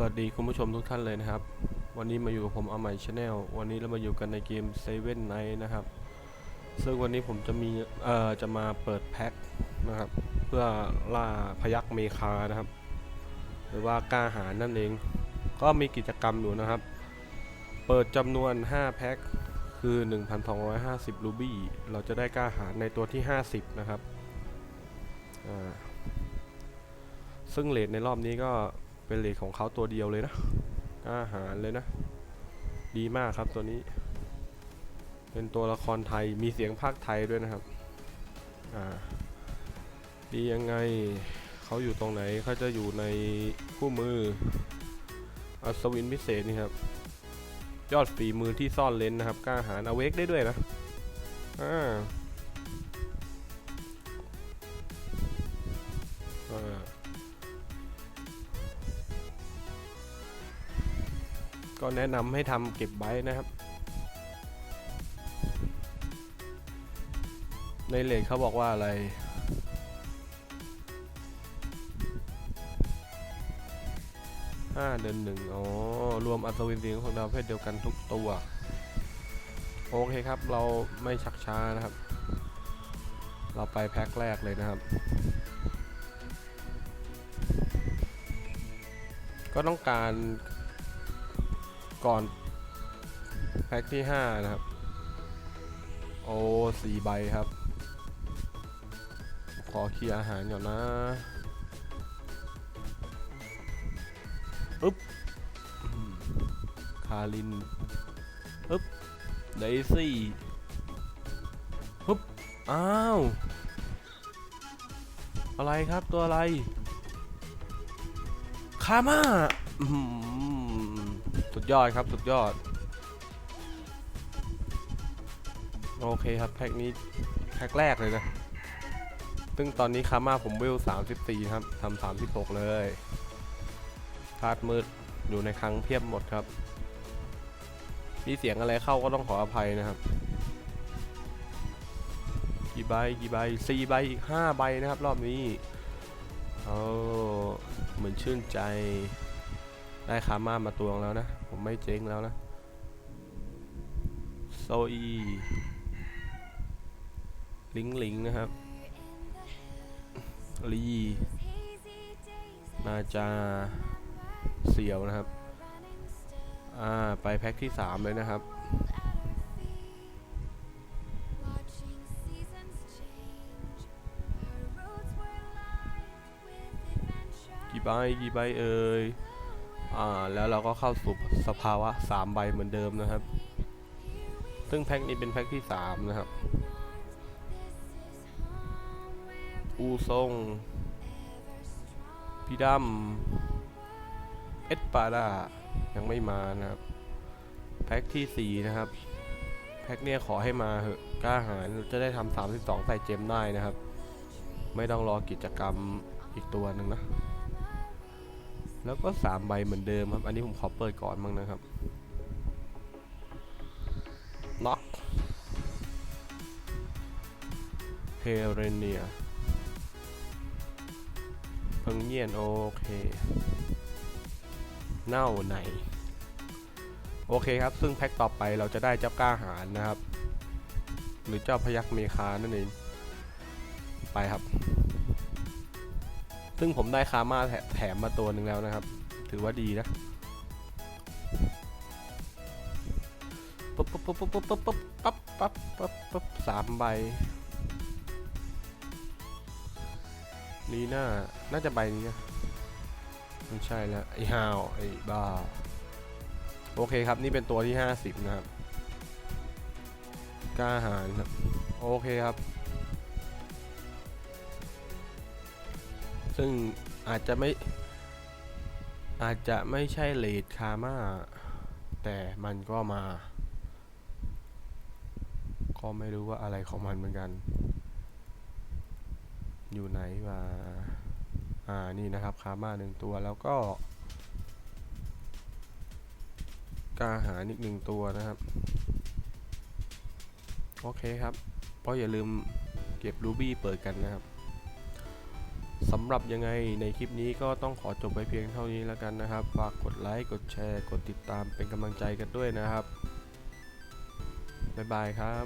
สวัสดีคุณผู้ชมทุกท่านเลยนะครับ วันนี้มาอยู่กับผมอาใหม่ชาแนลวันนี้เรามาอยู่กันในเกม Seven Night นะครับ ซึ่งวันนี้ผมจะมีเอ่อจะมาเปิดแพ็คนะครับ เพื่อล่าพยักเมคานะครับ หรือว่ากล้าหารนั่นเอง ก็มีกิจกรรมอยู่นะครับ เปิดจำนวน 5 แพ็คคือ 1,250 รูบี้เราจะได้กล้าหารในตัวที่ 50 นะครับ อ่า ซึ่งเลทในรอบนี้ก็ เป็นเลทของเขาตัวเดียวเลยนะกล้าหารเลยนะ ดีมากครับตัวนี้ เป็นตัวละครไทยมีเสียงภาคไทยด้วยนะครับ อ่า ดียังไงเขาอยู่ตรงไหนเขาจะอยู่ในคู่มืออัศวินพิเศษนี่ครับ ยอดฝีมือที่ซ่อนเลนนะครับกล้าหารอเวกได้ด้วยนะ อ่า อ่า ก็แนะนำให้ทำเก็บไว้นะครับ ในเลทเขาบอกว่าอะไร ห้าเดือนหนึ่งอ๋อ รวมอัศวินสีของดาวเพศเดียวกันทุกตัว โอเคครับ เราไม่ชักช้านะครับ เราไปแพ็คแรกเลยนะครับก็ต้องการ ก่อนแพ็คที่ 5 นะครับ โอ้สี่ใบครับ ขอเคลียร์อาหารก่อนนะอึ๊บคารินอึ๊บเดซี่ฮึบอ้าว อะไรครับตัวอะไร คาม่า สุดยอดครับ สุดยอด โอเคครับ แพ็คนี้ แพ็คแรกเลยนะ ซึ่งตอนนี้คาม่าผมเว34 ครับทำ36 เลยพาดมืดอยู่ในคลังเพียบหมดครับ มีเสียงอะไรเข้าก็ต้องขออภัยนะครับกี่ใบกี่ใบสี่ใบอีกห้าใบนะครับ รอบนี้ เอาเหมือนชื่นใจ ได้คาม่ามาตวงแล้วนะ ผมไม่เจ๊งแล้วนะ โซอี ลิงลิงนะครับ ลี นาจา เสียวนะครับ อ่า ไปแพ็คที่ 3 เลยนะครับกี่ใบกี่ใบเอ่ย อ่าแล้วเราก็เข้าสู่สภาวะ 3 ใบเหมือนเดิมนะครับ ซึ่งแพ็คนี้เป็นแพ็คที่ 3 นะครับ อูซงพี่ดำเอสปาดายังไม่มานะครับ แพ็คที่ 4 นะครับ แพ็คเนี่ยขอให้มาเหอะกล้าหารจะได้ทำ32ใส่เจมได้นะครับ ไม่ต้องรอกิจกรรมอีกตัวหนึ่งนะ แล้วก็3ใบเหมือนเดิมครับ อันนี้ผมขอเปิดก่อนมั้งนะครับน็อกเพเรเนียเพิงเงียนโอเค เน่าไหน โอเคครับ ซึ่งแพ็คต่อไปเราจะได้เจ้ากล้าหารนะครับ หรือเจ้าพยักเมคานั่นเอง ไปครับ ซึ่งผมได้คาม่าแถแถมมาตัวหนึ่งแล้วนะครับ ถือว่าดีนะปุ๊บปุ๊บปุ๊บปุ๊บปุ๊บปุ๊บปั๊บปั๊บปั๊บปั๊บสามใบลีน่า น่าจะใบนี้นะไม่ใช่แล้วไอ้ฮาวไอ้บ้า โอเคครับ นี่เป็นตัวที่ 50 นะครับกล้าหารครับ โอเคครับ ซึ่งอาจจะไม่ อาจจะไม่ใช่เลดคาม่าแต่มันก็มา ก็ไม่รู้ว่าอะไรของมันเหมือนกัน อยู่ไหนวะอ่า นี่นะครับคาม่าหนึ่งตัวแล้วก็กาหารอีกหนึ่งตัวนะครับ โอเคครับ เพราะอย่าลืมเก็บรูบี้เปิดกันนะครับ สำหรับยังไงในคลิปนี้ก็ต้องขอจบไปเพียงเท่านี้แล้วกันนะครับ ฝากกดไลค์ กดแชร์ กดติดตามเป็นกำลังใจกันด้วยนะครับ บ๊ายบายครับ